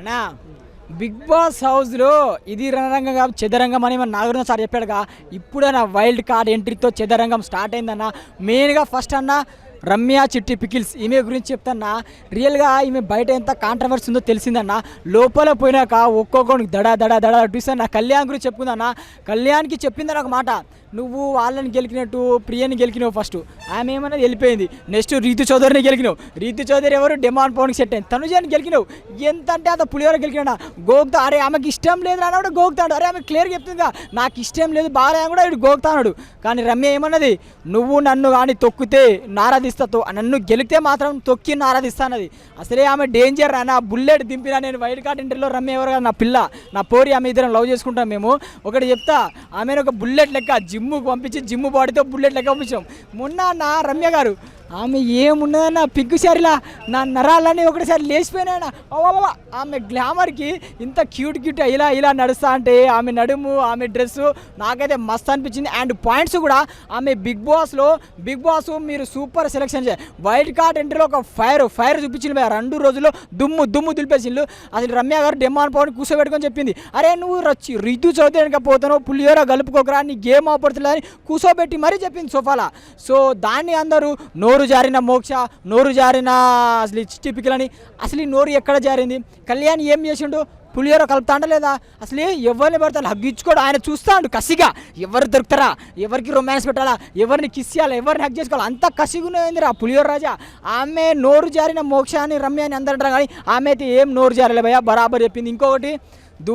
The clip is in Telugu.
అన్నా బిగ్ బాస్ హౌస్లో ఇది రణరంగం కాదు చదరంగం అని మన సార్ చెప్పాడుగా. ఇప్పుడైనా వైల్డ్ కార్డ్ ఎంట్రీతో చదరంగం స్టార్ట్ అయిందన్న. మెయిన్గా ఫస్ట్ అన్న రమ్య చిట్టి పికిల్స్ ఈమె గురించి చెప్తాన్నా. రియల్గా ఈమె బయట ఎంత కాంట్రవర్సీ ఉందో తెలిసిందన్న. లోపల పోయినాక ఒక్కొక్కడికి దడ దడ దడ చూస్తే నా కళ్యాణ్ గురించి చెప్పుకుందన్న. కళ్యాణ్కి చెప్పిందని ఒక మాట. నువ్వు వాళ్ళని గెలికినట్టు ప్రియని గెలికినావు ఫస్ట్ ఆమె ఏమన్నది? వెళ్ళిపోయింది. నెక్స్ట్ రీతు చౌదరిని గెలికినావు. రీతు చౌదరి ఎవరు? డిమాండ్ పవన్కి సెట్ అయింది. తనుజాని గెలికినావు. ఎంత అంటే అంత పులిహోర గెలికినా గోగుతా అరే ఆమెకి ఇష్టం లేదు అని కూడా గోగుతాడు అరే ఆమె క్లియర్గా చెప్తుందిగా. నాకు ఇష్టం లేదు బాగా కూడా ఇటు గోగుతాడు కానీ రమ్య ఏమన్నది? నువ్వు నన్ను కానీ తొక్కితే నారాధిస్తా తో- నన్ను గెలిస్తే మాత్రం తొక్కి నారాధిస్తానది అసలే ఆమె డేంజర్ నా బుల్లెట్ దింపినా నేను వైల్డ్ కార్డ్ ఇంటర్లో రమ్య ఎవరు నా పిల్ల నా పోరి ఆమె ఇద్దరం లవ్ చేసుకుంటాం మేము. ఒకటి చెప్తా ఆమెను ఒక బుల్లెట్ లెక్క జిమ్ముకు పంపించి జిమ్ బాడీతో బుల్లెట్ లెక్క పంపించాం. మొన్న నా రమ్య గారు ఆమె ఏమున్నదన్న పిగ్గు సరిలా నా నరాలన్నీ ఒకటిసారి లేచిపోయినా ఆమె గ్లామర్కి ఇంత క్యూట్ క్యూట్ ఇలా ఇలా నడుస్తా అంటే ఆమె నడుము ఆమె డ్రెస్సు నాకైతే మస్త్ అనిపించింది. అండ్ పాయింట్స్ కూడా ఆమె బిగ్ బాస్లో బిగ్ బాస్ మీరు సూపర్ సెలెక్షన్ చేయాలి వైల్డ్ కార్డ్ ఎంట్రీలో ఒక ఫైర్ ఫైర్ చూపించింది మేము రెండు రోజుల్లో దుమ్ము దుమ్ము దులిపేసిండు. అసలు రమ్య గారు డెమాన్ పవన్ కూర్చోబెట్టుకొని చెప్పింది. అరే నువ్వు రచ్చి రితు చౌదరి పోతాను పులిహోర గలుపుకోకరా నీ గేమ్ ఆపడుతుందా అని కూర్చోబెట్టి మరీ చెప్పింది సోఫాలా. సో దాన్ని అందరూ నోరు జారిన మోక్ష నోరు జారిన అసలు టిపికల్ అని అసలు ఈ నోరు ఎక్కడ జారింది? కళ్యాణ్ ఏం చేసిండు? పులిహోర కలుపుతాండ లేదా? అసలు ఎవరిని పడతాను హగ్గించుకోడు ఆయన చూస్తాడు కసిగా. ఎవరు దొరుకుతారా? ఎవరికి రొమాన్స్ పెట్టాలా? ఎవరిని కిస్ చేయాలా? ఎవరిని హగ్ చేసుకోవాలి? అంత కసిగా రా పులిహోర రాజా? ఆమె నోరు జారిన మోక్ష అని రమ్య అని అందరంటారు కానీ ఆమె అయితే ఏం నోరు జారలే భయ బరాబర్ చెప్పింది. ఇంకొకటి